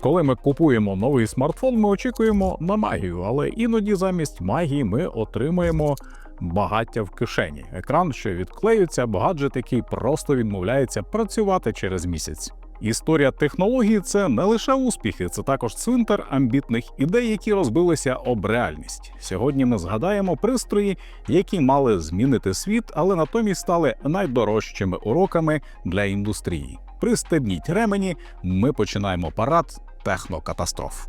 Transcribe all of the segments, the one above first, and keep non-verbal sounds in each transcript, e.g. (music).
Коли ми купуємо новий смартфон, ми очікуємо на магію, але іноді замість магії ми отримуємо багаття в кишені. Екран, що відклеюється, гаджет, який просто відмовляється працювати через місяць. Історія технології це не лише успіхи, це також цвинтар амбітних ідей, які розбилися об реальність. Сьогодні ми згадаємо пристрої, які мали змінити світ, але натомість стали найдорожчими уроками для індустрії. Пристебніть ремені, ми починаємо парад технокатастроф.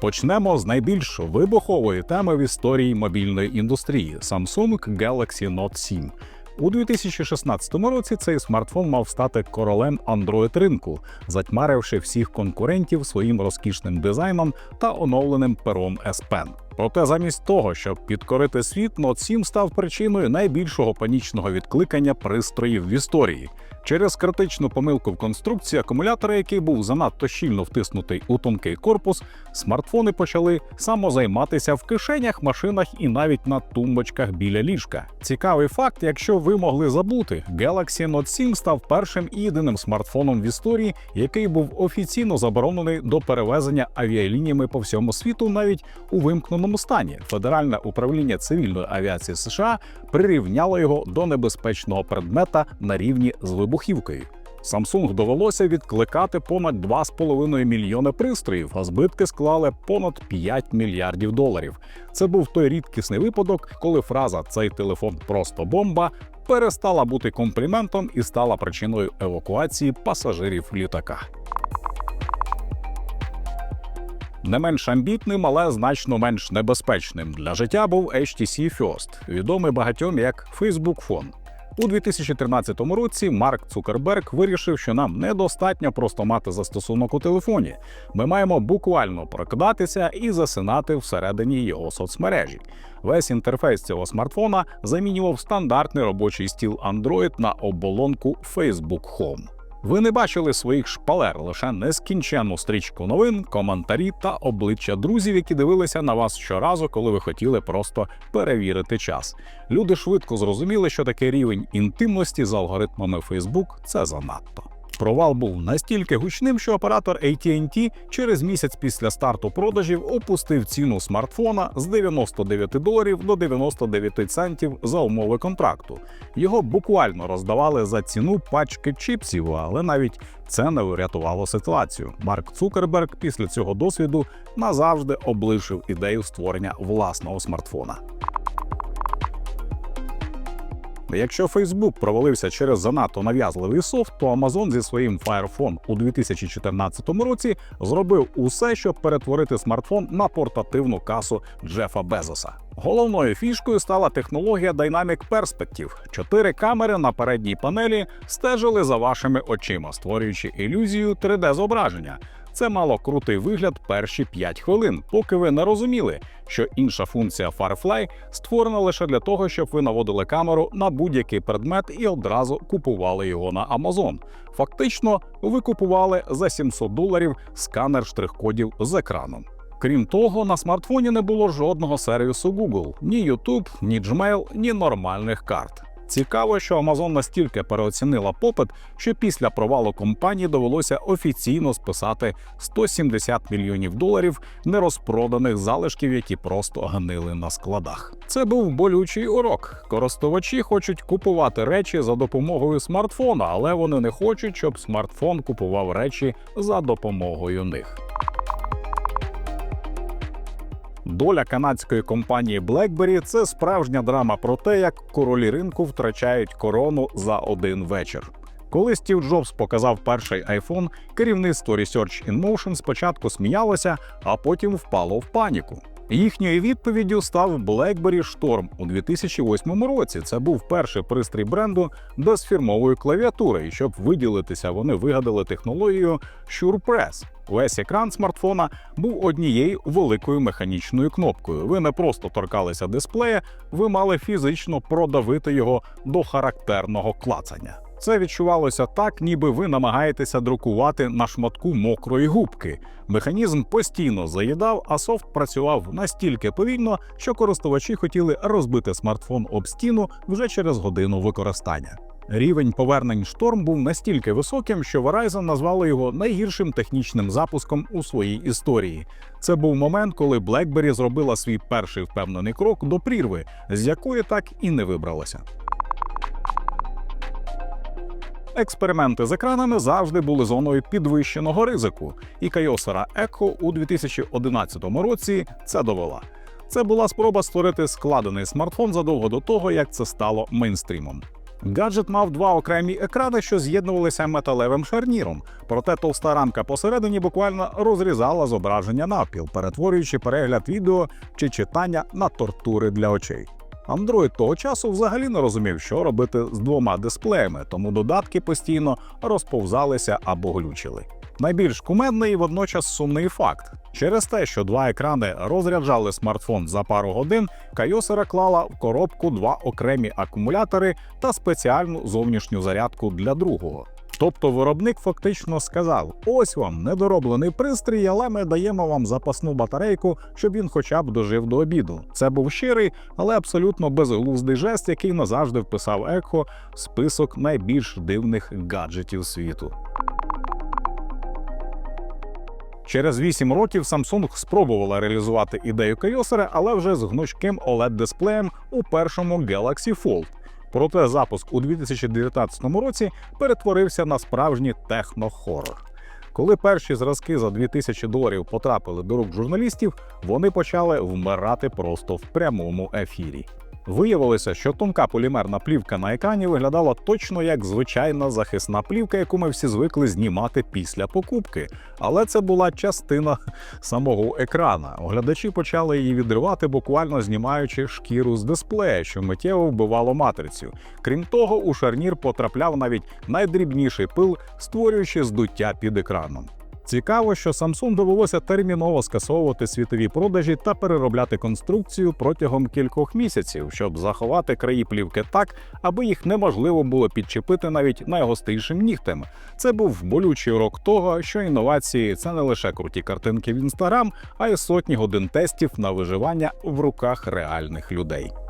Почнемо з найбільш вибухової теми в історії мобільної індустрії Samsung Galaxy Note 7. У 2016 році цей смартфон мав стати королем Android ринку, затьмаривши всіх конкурентів своїм розкішним дизайном та оновленим пером S Pen. Проте замість того, щоб підкорити світ, Note 7 став причиною найбільшого панічного відкликання пристроїв в історії. Через критичну помилку в конструкції акумулятора, який був занадто щільно втиснутий у тонкий корпус, смартфони почали самозайматися в кишенях, машинах і навіть на тумбочках біля ліжка. Цікавий факт, якщо ви могли забути, Galaxy Note 7 став першим і єдиним смартфоном в історії, який був офіційно заборонений до перевезення авіалініями по всьому світу, навіть у вимкненому стані. Федеральне управління цивільної авіації США прирівняло його до небезпечного предмета на рівні з вибухівкою. Samsung довелося відкликати понад 2,5 мільйони пристроїв, а збитки склали понад 5 мільярдів доларів. Це був той рідкісний випадок, коли фраза цей телефон просто бомба перестала бути компліментом і стала причиною евакуації пасажирів літака. Не менш амбітним, але значно менш небезпечним для життя був HTC First, відомий багатьом як Facebook Phone. У 2013 році Марк Цукерберг вирішив, що нам недостатньо просто мати застосунок у телефоні. Ми маємо буквально прокидатися і засинати всередині його соцмережі. Весь інтерфейс цього смартфона замінював стандартний робочий стіл Android на оболонку Facebook Home. Ви не бачили своїх шпалер, лише нескінченну стрічку новин, коментарі та обличчя друзів, які дивилися на вас щоразу, коли ви хотіли просто перевірити час. Люди швидко зрозуміли, що такий рівень інтимності з алгоритмами Facebook – це занадто. Провал був настільки гучним, що оператор AT&T через місяць після старту продажів опустив ціну смартфона з 99 доларів до 99 центів за умови контракту. Його буквально роздавали за ціну пачки чіпсів, але навіть це не врятувало ситуацію. Марк Цукерберг після цього досвіду назавжди облишив ідею створення власного смартфона. Якщо Facebook провалився через занадто нав'язливий софт, то Amazon зі своїм Fire Phone у 2014 році зробив усе, щоб перетворити смартфон на портативну касу Джефа Безоса. Головною фішкою стала технологія Dynamic Perspective. Чотири камери на передній панелі стежили за вашими очима, створюючи ілюзію 3D-зображення. Це мало крутий вигляд перші 5 хвилин, поки ви не розуміли, що інша функція Firefly створена лише для того, щоб ви наводили камеру на будь-який предмет і одразу купували його на Amazon. Фактично, ви купували за 700 доларів сканер штрих-кодів з екраном. Крім того, на смартфоні не було жодного сервісу Google, ні YouTube, ні Gmail, ні нормальних карт. Цікаво, що Amazon настільки переоцінила попит, що після провалу компанії довелося офіційно списати 170 мільйонів доларів нерозпроданих залишків, які просто гнили на складах. Це був болючий урок. Користувачі хочуть купувати речі за допомогою смартфона, але вони не хочуть, щоб смартфон купував речі за допомогою них. Доля канадської компанії BlackBerry – це справжня драма про те, як королі ринку втрачають корону за один вечір. Коли Стів Джобс показав перший iPhone, керівництво Research in Motion спочатку сміялося, а потім впало в паніку. Їхньою відповіддю став BlackBerry Storm у 2008 році. Це був перший пристрій бренду без фірмової клавіатури, і щоб виділитися, вони вигадали технологію SurePress. Весь екран смартфона був однією великою механічною кнопкою. Ви не просто торкалися дисплея, ви мали фізично продавити його до характерного клацання. Це відчувалося так, ніби ви намагаєтеся друкувати на шматку мокрої губки. Механізм постійно заїдав, а софт працював настільки повільно, що користувачі хотіли розбити смартфон об стіну вже через годину використання. Рівень повернень шторм був настільки високим, що Verizon назвали його найгіршим технічним запуском у своїй історії. Це був момент, коли BlackBerry зробила свій перший впевнений крок до прірви, з якої так і не вибралася. Експерименти з екранами завжди були зоною підвищеного ризику, і Kyocera Echo у 2011 році це довела. Це була спроба створити складений смартфон задовго до того, як це стало мейнстрімом. Гаджет мав два окремі екрани, що з'єднувалися металевим шарніром, проте товста рамка посередині буквально розрізала зображення навпіл, перетворюючи перегляд відео чи читання на тортури для очей. Android того часу взагалі не розумів, що робити з двома дисплеями, тому додатки постійно розповзалися або глючили. Найбільш кумедний і водночас сумний факт: через те, що два екрани розряджали смартфон за пару годин, Kyocera клала в коробку два окремі акумулятори та спеціальну зовнішню зарядку для другого. Тобто виробник фактично сказав: ось вам недороблений пристрій, але ми даємо вам запасну батарейку, щоб він хоча б дожив до обіду. Це був щирий, але абсолютно безглуздий жест, який назавжди вписав Екхо в список найбільш дивних гаджетів світу. Через 8 років Samsung спробувала реалізувати ідею Kyocera, але вже з гнучким OLED-дисплеєм у першому Galaxy Fold. Проте запуск у 2019 році перетворився на справжній технохорор. Коли перші зразки за 2000 доларів потрапили до рук журналістів, вони почали вмирати просто в прямому ефірі. Виявилося, що тонка полімерна плівка на екрані виглядала точно як звичайна захисна плівка, яку ми всі звикли знімати після покупки. Але це була частина (laughs) самого екрана. Оглядачі почали її відривати, буквально знімаючи шкіру з дисплея, що миттєво вбивало матрицю. Крім того, у шарнір потрапляв навіть найдрібніший пил, створюючи здуття під екраном. Цікаво, що Samsung довелося терміново скасовувати світові продажі та переробляти конструкцію протягом кількох місяців, щоб заховати краї плівки так, аби їх неможливо було підчепити навіть найгострішим нігтем. Це був болючий урок того, що інновації це не лише круті картинки в інстаграм, а й сотні годин тестів на виживання в руках реальних людей.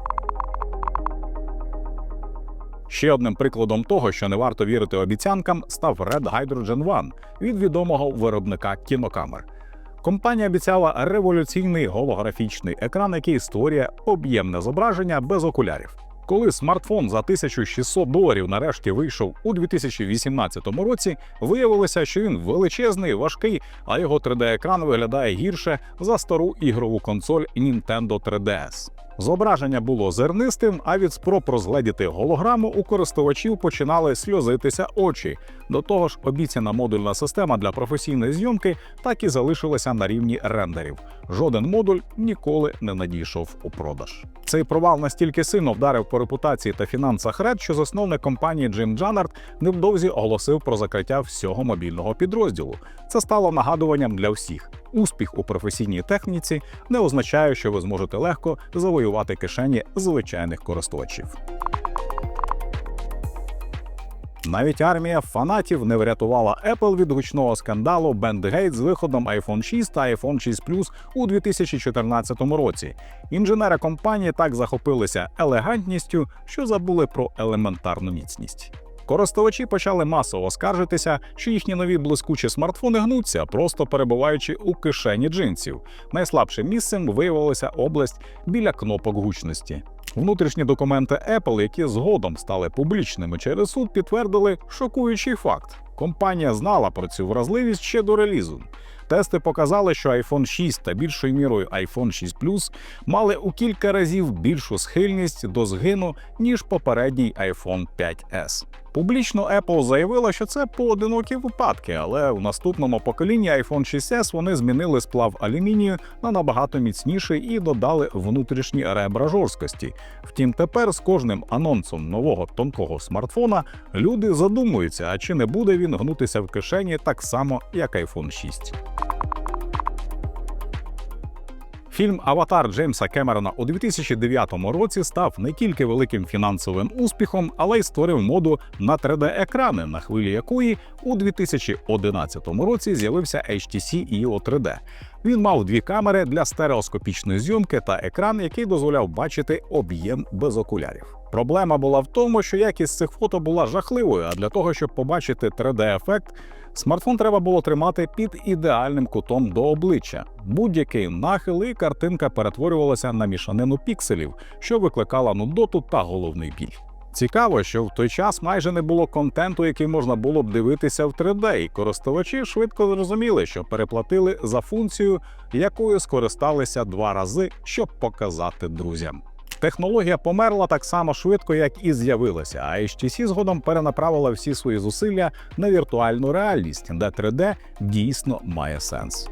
Ще одним прикладом того, що не варто вірити обіцянкам, став Red Hydrogen One від відомого виробника кінокамер. Компанія обіцяла революційний голографічний екран, який створює об'ємне зображення без окулярів. Коли смартфон за 1600 доларів нарешті вийшов у 2018 році, виявилося, що він величезний, важкий, а його 3D-екран виглядає гірше за стару ігрову консоль Nintendo 3DS. Зображення було зернистим, а від спроб розгледіти голограму у користувачів починали сльозитися очі. До того ж, обіцяна модульна система для професійної зйомки так і залишилася на рівні рендерів. Жоден модуль ніколи не надійшов у продаж. Цей провал настільки сильно вдарив по репутації та фінансах Red, що засновник компанії Джим Джанард невдовзі оголосив про закриття всього мобільного підрозділу. Це стало нагадуванням для всіх. Успіх у професійній техніці не означає, що ви зможете легко завоювати кишені звичайних користувачів. Навіть армія фанатів не врятувала Apple від гучного скандалу BandGate з виходом iPhone 6 та iPhone 6 Plus у 2014 році. Інженери компанії так захопилися елегантністю, що забули про елементарну міцність. Користувачі почали масово скаржитися, що їхні нові блискучі смартфони гнуться, просто перебуваючи у кишені джинсів. Найслабшим місцем виявилася область біля кнопок гучності. Внутрішні документи Apple, які згодом стали публічними через суд, підтвердили шокуючий факт. Компанія знала про цю вразливість ще до релізу. Тести показали, що iPhone 6 та більшою мірою iPhone 6 Plus мали у кілька разів більшу схильність до згину, ніж попередній iPhone 5S. Публічно Apple заявила, що це поодинокі випадки, але у наступному поколінні iPhone 6s вони змінили сплав алюмінію на набагато міцніший і додали внутрішні ребра жорсткості. Втім, тепер з кожним анонсом нового тонкого смартфона люди задумуються, а чи не буде він гнутися в кишені так само, як iPhone 6. Фільм Аватар Джеймса Кемерона у 2009 році став не тільки великим фінансовим успіхом, але й створив моду на 3D-екрани, на хвилі якої у 2011 році з'явився HTC EO 3D. Він мав дві камери для стереоскопічної зйомки та екран, який дозволяв бачити об'єм без окулярів. Проблема була в тому, що якість цих фото була жахливою. А для того, щоб побачити 3D-ефект, смартфон треба було тримати під ідеальним кутом до обличчя. Будь-який нахил і картинка перетворювалася на мішанину пікселів, що викликала нудоту та головний біль. Цікаво, що в той час майже не було контенту, який можна було б дивитися в 3D, і користувачі швидко зрозуміли, що переплатили за функцію, якою скористалися два рази, щоб показати друзям. Технологія померла так само швидко, як і з'явилася, а HTC згодом перенаправила всі свої зусилля на віртуальну реальність, де 3D дійсно має сенс.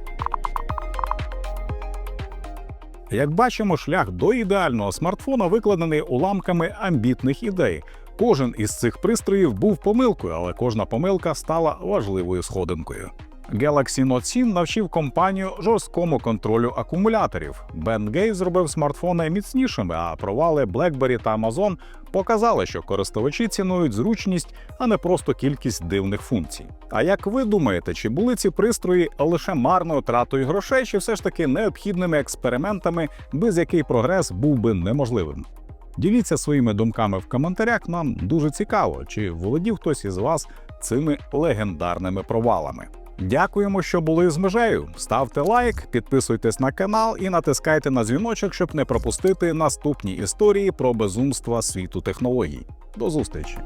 Як бачимо, шлях до ідеального смартфона викладений уламками амбітних ідей. Кожен із цих пристроїв був помилкою, але кожна помилка стала важливою сходинкою. Galaxy Note 7 навчив компанію жорсткому контролю акумуляторів. Бен Гейт зробив смартфони міцнішими, а провали BlackBerry та Amazon показали, що користувачі цінують зручність, а не просто кількість дивних функцій. А як ви думаєте, чи були ці пристрої лише марною тратою грошей, чи все ж таки необхідними експериментами, без яких прогрес був би неможливим? Діліться своїми думками в коментарях. Нам дуже цікаво, чи володів хтось із вас цими легендарними провалами. Дякуємо, що були з межею. Ставте лайк, підписуйтесь на канал і натискайте на дзвіночок, щоб не пропустити наступні історії про безумства світу технологій. До зустрічі!